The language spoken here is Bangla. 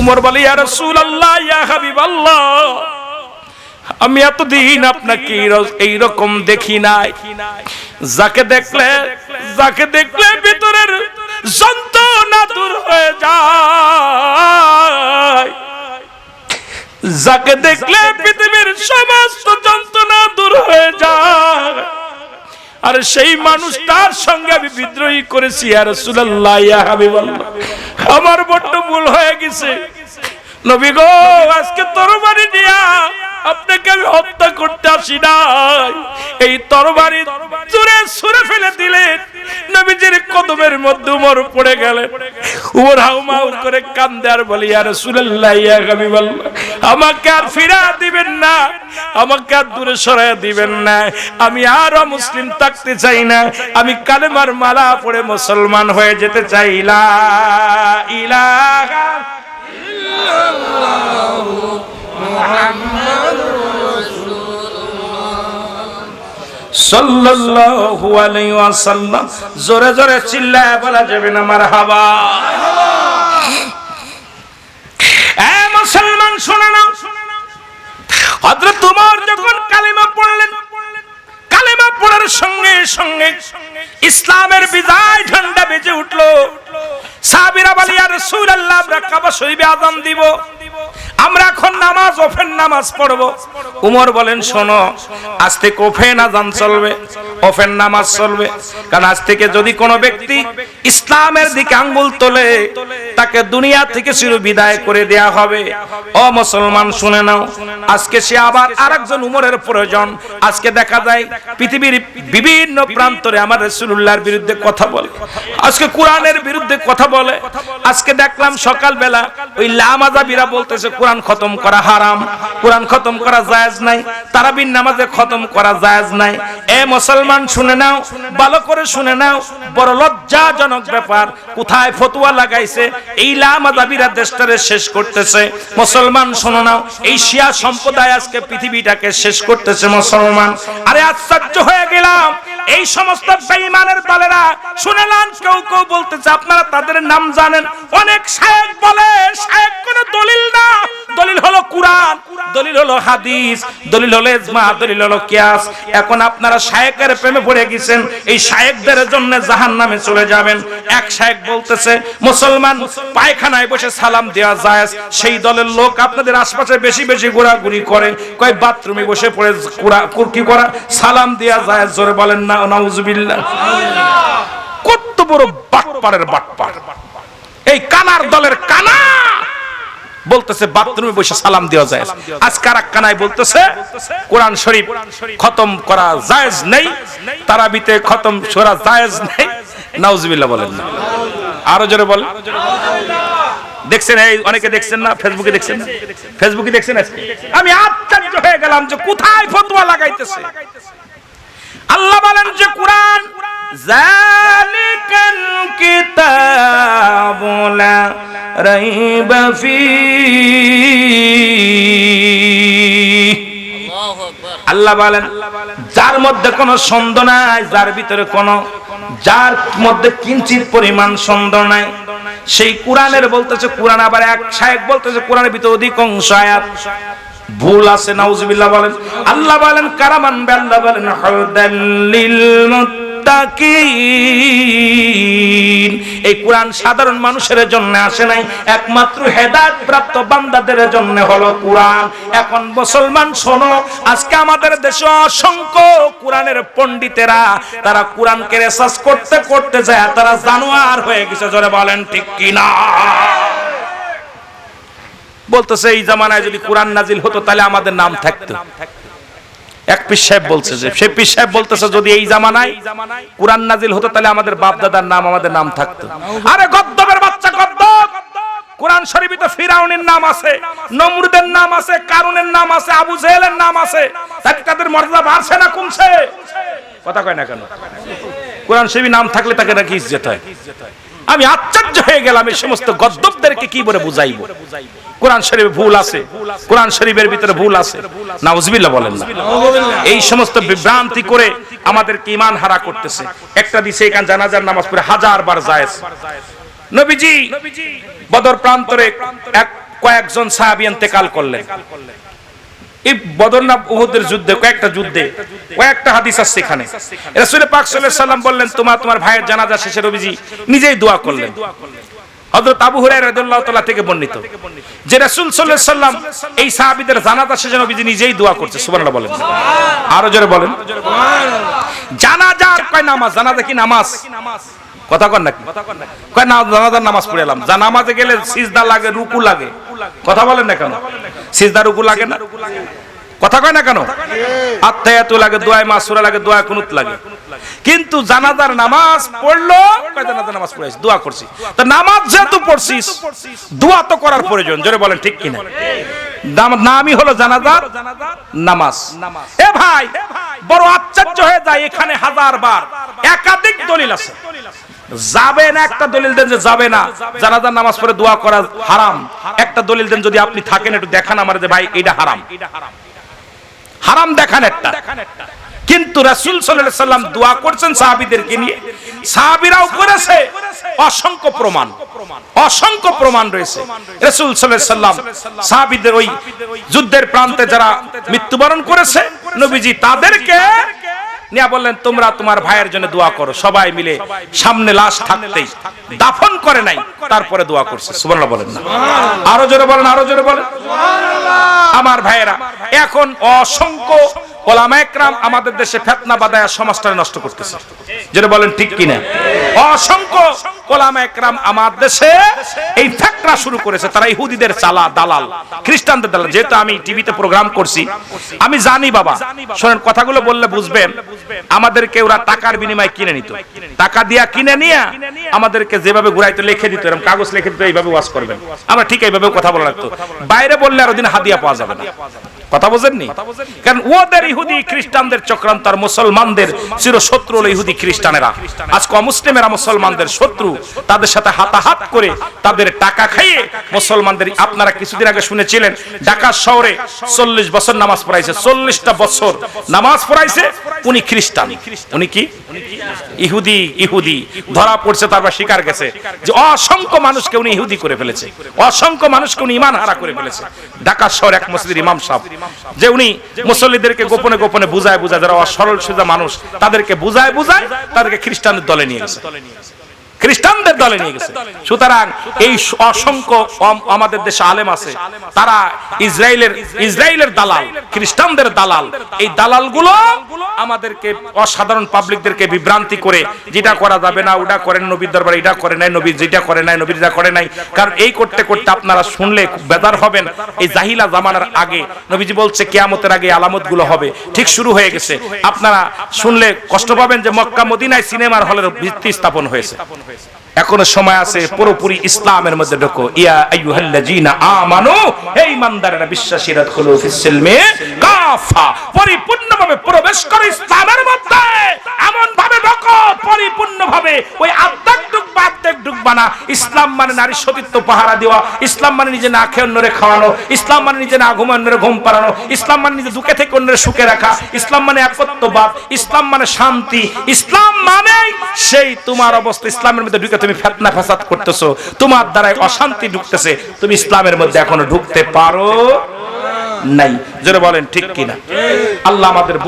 উমর বলে, ইয়া রাসূলুল্লাহ, ইয়া হাবিবাল্লাহ, আমি এতদিন আপনাকে এই রকম দেখি নাই। যাকে দেখলে যাকে দেখলে ভিতরের যন্ত্রণা দূর হয়ে যায়। যাকে দেখলে পৃথিবীর সমস্ত যন্ত্রণা দূর হয়ে যায়। আর সেই মানুষটার সঙ্গে আমি বিদ্রোহী করেছি আর সুলাল্লাহ হাবিবাল্লাহ। আমার বড্ড ভুল হয়ে গেছে। নবী গো, আজকে তরবারি দিয়া আপনাকে আমি হত্যা করতে আসি নাই। এই তরবারি চুরে সুরে ফেলে দিলেন। নবীজির কদমের মধ্যে উমর পড়ে গেলেন উমর হাউমাউ করে কান্দে আর বলি আর সুলাল্লাহ হাবিবাল্লাহ, আমাকে আর ফিরা দিবেন না, আমাকে আর দূরে সরাই দিবেন না। আমি আর মুসলিম থাকতে চাই না, আমি কালেমার মালা পড়ে মুসলমান হয়ে যেতে চাই। লা ইলাহা সাল্লাল্লাহু আলাইহি ওয়াসাল্লাম জোরে জোরে চিল্লায় বলা যাবে না, মারহাবা। এ মুসলমান, শুনে নাও। যখন কালিমা পড়লেন, কালিমা পড়ার সঙ্গে সঙ্গে ইসলামের বিজয় ঝান্ডা বেজে উঠল। সাহাবীরা বলি আর রাসূলুল্লাহ, আমরা কাবা শরীফে আযান দিব। আমরা এখন নামাজ ওফেন নামাজ পড়ব। উমর বলেন শোনো আজ থেকে ওফেন আজান চলবে। ওফেন নামাজ চলবে। কারণ আজ থেকে যদি কোনো ব্যক্তি ইসলামের দিকে আঙ্গুল তোলে, তাকে দুনিয়া থেকে চির বিদায় করে দেয়া হবে। ও মুসলমান, শুনে নাও। আজকে সে আবার আরেকজন উমরের প্রয়োজন। আজকে দেখা যায় পৃথিবীর বিভিন্ন প্রান্তরে আমার রাসূলুল্লাহর বিরুদ্ধে কথা বলে। আজকে কোরআনের বিরুদ্ধে কথা বলে। আজকে দেখলাম সকালবেলা ওই লামাজাবিরা বলতেছে, কোরআন খতম করা হারাম। কোরআন খতম করা জায়েজ নাই। তারাবির নামাজে খতম করা জায়েজ নাই। এ মুসলমান শুনে নাও, ভালো করে শুনে নাও। বড় লজ্জাজনক ব্যাপার। কোথায় ফতোয়া লাগাইছে? এই লামাজাবিরা দেশটারে শেষ করতেছে। মুসলমান শুনো নাও, এই শিয়া সম্প্রদায় আজকে পৃথিবীটাকে শেষ করতেছে মুসলমান। আরে আশ্চর্য হয়ে গেলাম। এই সমস্ত বেঈমানের দলেরা শুনেলাম কেউ কেউ বলতেছে, আপনারা তাদের নাম জানেন। অনেক শায়েক বলে, শায়েক কোনো দলিল না। দলিল হলো কোরআন। দলিল হলো হাদিস, দলিল হলো ইজমা, দলিল হলো কিয়াস। এখন আপনারা শায়েকের প্রেমে পড়ে গেছেন, এই শায়েকদের জন্য জাহান্নামে চলে যাবেন। এক শায়েক বলতেছে, মুসলমান, পায়খানায় বসে সালাম দেওয়া যায় সেই দলের লোক আপনাদের আশপাশে বেশি বেশি ঘোরাঘুরি করে। কয়, বাথরুমে বসে পড়ে কুরকি করা, সালাম দেওয়া যায় জোরে বলেন না, নাউজুবিল্লাহ। কত বড় বাটপাড়ের বাটপাড় এই কানার দলের কানা বলতেছে বাথরুমে বসে সালাম দেওয়া যায়। আজ কারাক কানায় বলতেছে কোরআন শরীফ খতম করা জায়েজ নেই তারাবিতে খতম করা জায়েজ নেই। নাউজুবিল্লাহ বলেন না। আরও জোরে বলেন। দেখছেন এই অনেকে দেখছেন না ফেসবুকে দেখছেন না? ফেসবুকে দেখছেন আজকে? আমি আশ্চর্য হয়ে গেলাম যে কোথায় ফতোয়া লাগাইতেছে। আল্লাহ বলেন যে কোরআন জালিকাল কিতাবু রাইবা ফীহি আল্লাহ বলেন, যার মধ্যে কোনো সন্দেহ নাই, যার ভিতরে কোনো, যার মধ্যে কিঞ্চিত পরিমাণ সন্দেহ নাই, সেই কোরআনের বলতেছে, কোরআন আবার এক শায়েক বলতেছে, কোরআনের ভিতরে অধিকাংশ আয়াত ভুল আছে, নাউজুবিল্লাহ বলেন। আল্লাহ বলেন, কারামান আল্লাহ বলেন হুদাল্লিল এই কোরআন সাধারণ মানুষের জন্য আসে নাই, একমাত্র হেদায়েত প্রাপ্ত বান্দাদের জন্য হলো কোরআন। এখন মুসলমান, শোনো, আজকে আমাদের দেশে অসংখ্য কোরআনের পণ্ডিতেরা, তারা কোরআনকে রিসার্চ করতে করতে যায়, তারা জানোয়ার হয়ে গেছে, জোরে বলেন ঠিক কিনা? বলতেছে, এই জামানায় যদি কোরআন নাজিল হতো, তাহলে আমাদের নাম থাকতো। এক পীর সাহেব বলছে যে সে পীর সাহেব বলতেছে যদি এই জামানায় কোরআন নাজিল হতো তাহলে আমাদের বাপ দাদার নাম আমাদের নাম থাকতো। আরে গদ্দবের বাচ্চা গদ্দব! কোরআন শরীফে তো ফিরাউনের নাম আছে নমরুদের নাম আছে কারুনের নাম আছে আবু জেহেলের নাম আছে। তাকে তাদের মর্যাদা বাড়ছে না কমছে? কথা কয় না কেন? কোরআন শরীফে নাম থাকলে তাকে নাকি ইজ্জত হয়? আমি আশ্চর্য হয়ে গেলাম এই সমস্ত গদ্দবদেরকে কি করে বুঝাইব? কোরআন শরীফে ভুল আছে। কোরআন শরীফের ভিতরে ভুল আছে। নাউজুবিল্লাহ বলেন না। এই সমস্ত বিভ্রান্তি করে আমাদেরকে ঈমান হারা করতেছে। একটা দিছে এখানে জানাজার নামাজ পড়ে হাজার বার জায়েজ। নবীজি বদর প্রান্তরে এক কয়েকজন সাহাবী ইন্তেকাল করলেন। এই বদরনা উহুদের যুদ্ধে, কয়েকটা যুদ্ধে, কয়েকটা সাল্লাম বললেন, তোমার জানাজা নিজেই থেকে বর্ণিত যে এই নিজেই দোয়া করছে। বলেন। আরও জোরে বলেন। কয় নামাজ? নামাজ? কথা কয় নামাজ পড়ে এলাম। নামাজে গেলে সিজদা লাগে, রুকু লাগে। কথা বলেন না কেন? সিজদা রুকু লাগে না? কথা কয় না কেন? আত্মায়াতু লাগে দোয়ায় মাসুরা লাগে দোয়া কুনুত লাগে। কিন্তু জানাজার নামাজ পড়ল কয় জানাজার নামাজ পড়েছি দোয়া করছি। তো নামাজ যেহেতু পড়ছিস দোয়া তো করার প্রয়োজন জোরে বলেন ঠিক কিনা? নাম- নামই হলো জানাজার নামাজ। এ ভাই বড় আশ্চর্য হয়ে যায় এখানে হাজার বার। একাধিক দলিল আছে। যাবে না একটা দলিল দেন যে যাবে না। জানাজার নামাজ পড়ে দোয়া করা হারাম, একটা দলিল দেন যদি আপনি থাকেন, একটু দেখান আমার যে ভাই, এটা হারাম। হারাম দেখান একটা। কিন্তু রাসূল সাল্লাল্লাহু আলাইহি সাল্লাম দোয়া করছেন সাহাবীদেরকে নিয়ে। সাহাবীরাও করেছে। অসংখ্য প্রমাণ। অসংখ্য প্রমাণ রয়েছে। রাসূল সাল্লাল্লাহু আলাইহি সাল্লাম সাহাবীদের ওই যুদ্ধের প্রান্তে যারা মৃত্যুবরণ করেছে, নবীজি তাদেরকে নিয়ে বললেন, তোমরা তোমার ভাইয়ের জন্য দোয়া করো, সবাই মিলে সামনে লাশ থাকতেই। দাফন করে নাই, তারপরে দোয়া করছে। সুবর্ণা বলেন না। আরও জোরে বলেন, আরও জোরে বলেন। আমার ভাইয়েরা, এখন অসংখ্য ওলামা একরাম আমাদের দেশে ফেতনা বাদায়া সমাজটা নষ্ট করতেছে। যেটা বলেন ঠিক কিনা? অসংখ্য ওলামা একরাম আমার দেশে এই শুরু করেছে। তারা ইহুদিদের চালা, দালাল, খ্রিস্টানদের দালাল। যেহেতু আমি টিভিতে প্রোগ্রাম করছি, আমি জানি বাবা, শোনেন, কথাগুলো বললে বুঝবেন, আমাদেরকে ওরা টাকার বিনিময়ে কিনে নিত। টাকা দিয়া কিনে নিয়ে আমাদেরকে যেভাবে ঘুরাইতো, লিখে দিত, এরকম কাগজ লিখে দিত, এইভাবে ওয়াজ করবেন। আমরা ঠিক এইভাবে কথা বলা লাগতো। বাইরে বললে আর ওদিন হাদিয়া পাওয়া যাবে না। কথা বোঝেননি? কারণ ওদের ইহুদি খ্রিস্টানদের চক্রান্ত আর মুসলমানদের চির শত্রু হলো ইহুদি খ্রিস্টানেরা। আজকে অমুসলিমেরা মুসলমানদের শত্রু তাদের সাথে হাতাহাত করে তাদের টাকা খাইয়ে মুসলমানদের আপনারা কিছুদিন আগে শুনেছিলেন ঢাকা শহরে চল্লিশ বছর নামাজ পড়াইছে চল্লিশটা বছর নামাজ পড়াইছে উনি খ্রিস্টান। উনি কি? ইহুদি ইহুদি। ধরা পড়ছে তারপর শিকার গেছে। যে অসংখ্য মানুষকে উনি ইহুদি করে ফেলেছে। অসংখ্য মানুষকে উনি ইমান হারা করে ফেলেছে। ঢাকা শহর এক মসজিদের ইমাম সাহেব। যে উনি মুসল্লিদেরকে গোপনে গোপনে বুঝায় বুঝায় যারা সরল সোজা মানুষ তাদেরকে বুঝায় বুঝায় তাদেরকে খ্রিস্টানদের দলে নিয়ে গেছে। খ্রিস্টানদের দলে নিয়ে গেছে। সুতরাং এই অসংখ্য আমাদের দেশে আলেম আছে। তারা ইসরায়েলের ইসরায়েলের দালাল খ্রিস্টানদের দালাল। এই দালালগুলো আমাদেরকে অসাধারণ পাবলিকদেরকে বিভ্রান্তি করে যেটা করা যাবে না ওটা করেন নবীর দরবারে এটা করে নাই নবী যেটা করে নাই নবীর যা করে নাই। কারণ এই করতে করতে আপনারা শুনলে বেদার হবেন। এই জাহিলা জামানার আগে নবীজি বলছে কেয়ামতের আগে আলামতগুলো হবে। ঠিক শুরু হয়ে গেছে। আপনারা শুনলে কষ্ট পাবেন যে মক্কা মদিনায় সিনেমার হলের ভিত্তি স্থাপন হয়েছে। cerveza. এখনও সময় আছে, পুরোপুরি ইসলামের মধ্যে ঢোকো। ইয়া আইয়ুহাল্লাযীনা আমানু হে ঈমানদারেরা বিশ্বাসীরা দখলু ফিস-সিলমে কাফা, পরিপূর্ণভাবে প্রবেশ করো ইসলামের মধ্যে। এমন ভাবে ঢোকো, পরিপূর্ণভাবে ওই আধ্যাত্মিক ডুববা আধ্যাত্মিক ডুববা না। ইসলাম মানে নারী সতীত্ব, পাহারা দেওয়া। ইসলাম মানে নিজে না খেয়ে অন্যরে খাওয়ানো। ইসলাম মানে নিজে না ঘুমায় অন্যরে ঘুম পাড়ানো। ইসলাম মানে নিজে দুঃখে থেকে অন্যরে সুখে রাখা। ইসলাম মানে একত্ববাদ। ইসলাম মানে শান্তি। ইসলাম মানে সেই তোমার অবস্থা। ইসলামের মধ্যে ঢুকে তুমি ফেতনা ফেসাদ করতেছো, তোমার দ্বারাই অশান্তি ঢুকতেছে, তুমি ইসলামের মধ্যে এখনও ঢুকতে পারো নাই। যেটা বলেন ঠিক কিনা? আল্লাহ আমাদের